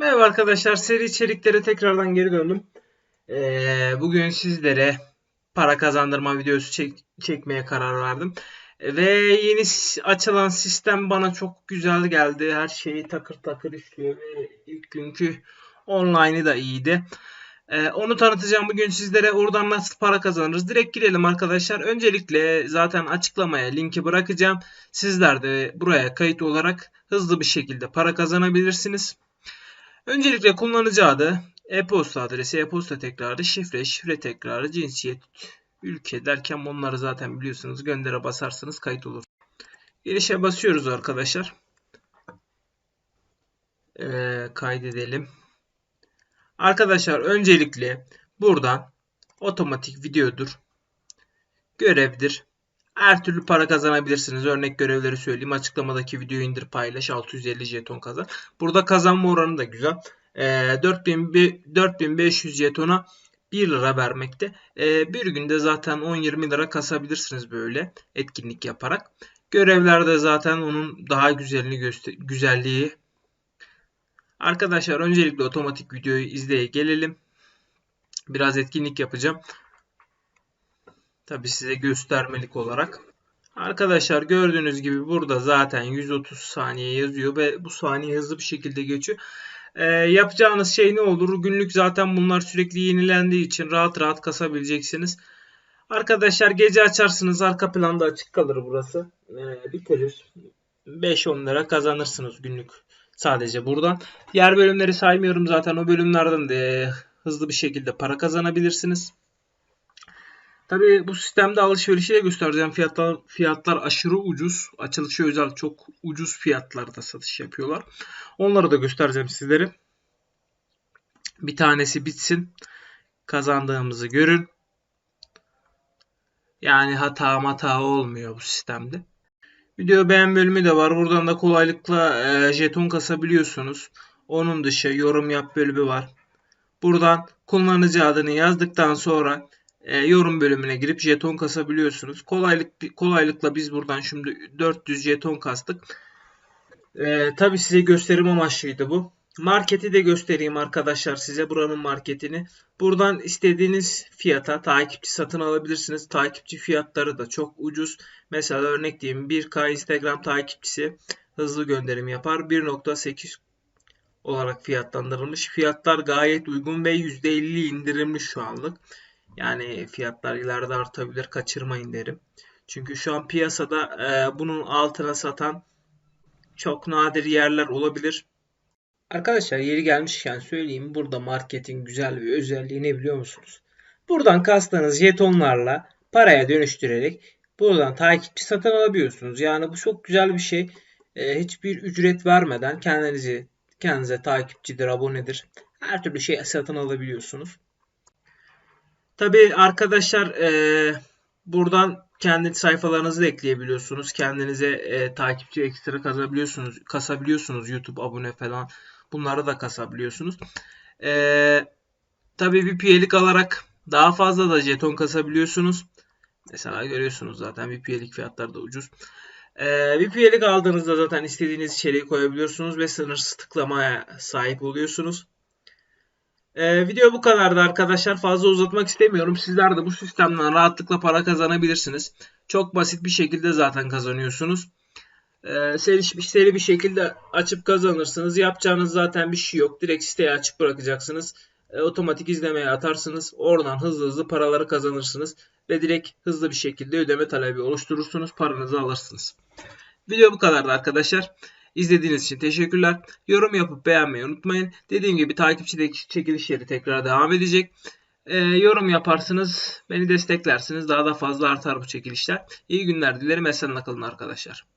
Merhaba arkadaşlar, seri içeriklere tekrardan geri döndüm. Ee, bugün sizlere para kazandırma videosu çek- çekmeye karar verdim. Ve yeni açılan sistem bana çok güzel geldi. Her şeyi takır takır işliyor ve ilk günkü online'ı da iyiydi. Ee, onu tanıtacağım bugün sizlere. Oradan nasıl para kazanırız? Direkt girelim arkadaşlar. Öncelikle zaten açıklamaya linki bırakacağım. Sizler de buraya kayıt olarak hızlı bir şekilde para kazanabilirsiniz. Öncelikle kullanıcı adı, e-posta adresi, e-posta tekrarı, şifre, şifre tekrarı, cinsiyet, ülke derken bunları zaten biliyorsunuz. Göndere basarsanız kayıt olur. Girişe basıyoruz arkadaşlar. Ee, kaydedelim. Arkadaşlar öncelikle buradan otomatik videodur, görevdir. Her türlü para kazanabilirsiniz. Örnek görevleri söyleyeyim. Açıklamadaki videoyu indir paylaş 650 jeton kazan. Burada kazanma oranı da güzel. Ee, 4000, bi- 4500 jetona 1 lira vermekte. Ee, bir günde zaten 10-20 lira kasabilirsiniz böyle etkinlik yaparak. Görevlerde zaten onun daha güzelini göster güzelliği. Arkadaşlar öncelikle otomatik videoyu izleye gelelim. Biraz etkinlik yapacağım. Tabi size göstermelik olarak. Arkadaşlar gördüğünüz gibi burada zaten 130 saniye yazıyor ve bu saniye hızlı bir şekilde geçiyor. Ee, yapacağınız şey ne olur? Günlük zaten bunlar sürekli yenilendiği için rahat rahat kasabileceksiniz. Arkadaşlar gece açarsınız arka planda açık kalır burası. Ee, bitirir. 5-10 lira kazanırsınız günlük sadece buradan. Diğer bölümleri saymıyorum zaten o bölümlerden de hızlı bir şekilde para kazanabilirsiniz. Tabii bu sistemde alışverişi de göstereceğim. Fiyatlar fiyatlar aşırı ucuz. Açılışı özel çok ucuz fiyatlarda satış yapıyorlar. Onları da göstereceğim sizlere. Bir tanesi bitsin. Kazandığımızı görün. Yani hata hata olmuyor bu sistemde. Video beğen bölümü de var. Buradan da kolaylıkla e, jeton kasabiliyorsunuz. Onun dışı yorum yap bölümü var. Buradan kullanıcı adını yazdıktan sonra e, yorum bölümüne girip jeton kasabiliyorsunuz. Kolaylık kolaylıkla biz buradan şimdi 400 jeton kastık. E, tabii size gösterim amaçlıydı bu. Marketi de göstereyim arkadaşlar size buranın marketini. Buradan istediğiniz fiyata takipçi satın alabilirsiniz. Takipçi fiyatları da çok ucuz. Mesela örnek diyeyim 1K Instagram takipçisi hızlı gönderim yapar. 1.8 olarak fiyatlandırılmış. Fiyatlar gayet uygun ve %50 indirimli şu anlık. Yani fiyatlar ileride artabilir. Kaçırmayın derim. Çünkü şu an piyasada e, bunun altına satan çok nadir yerler olabilir. Arkadaşlar yeri gelmişken söyleyeyim. Burada marketin güzel bir özelliği ne biliyor musunuz? Buradan kastığınız jetonlarla paraya dönüştürerek buradan takipçi satın alabiliyorsunuz. Yani bu çok güzel bir şey. E, hiçbir ücret vermeden kendinizi kendinize takipçidir, abonedir. Her türlü şey satın alabiliyorsunuz. Tabii arkadaşlar e, buradan kendi sayfalarınızı da ekleyebiliyorsunuz. Kendinize e, takipçi ekstra kasabiliyorsunuz. Kasabiliyorsunuz YouTube abone falan. Bunları da kasabiliyorsunuz. E, tabii VPN'lik alarak daha fazla da jeton kasabiliyorsunuz. Mesela görüyorsunuz zaten VPN'lik fiyatları da ucuz. Ee, VPN'lik aldığınızda zaten istediğiniz içeriği koyabiliyorsunuz ve sınırsız tıklamaya sahip oluyorsunuz. Ee, video bu kadardı arkadaşlar. Fazla uzatmak istemiyorum. Sizler de bu sistemden rahatlıkla para kazanabilirsiniz. Çok basit bir şekilde zaten kazanıyorsunuz. Ee, seri, seri bir şekilde açıp kazanırsınız. Yapacağınız zaten bir şey yok. Direkt siteyi açıp bırakacaksınız. Ee, otomatik izlemeye atarsınız. Oradan hızlı hızlı paraları kazanırsınız. Ve direkt hızlı bir şekilde ödeme talebi oluşturursunuz. Paranızı alırsınız. Video bu kadardı arkadaşlar. İzlediğiniz için teşekkürler. Yorum yapıp beğenmeyi unutmayın. Dediğim gibi takipçideki çekilişleri tekrar devam edecek. Ee, yorum yaparsınız, beni desteklersiniz. Daha da fazla artar bu çekilişler. İyi günler dilerim. Esenle kalın arkadaşlar.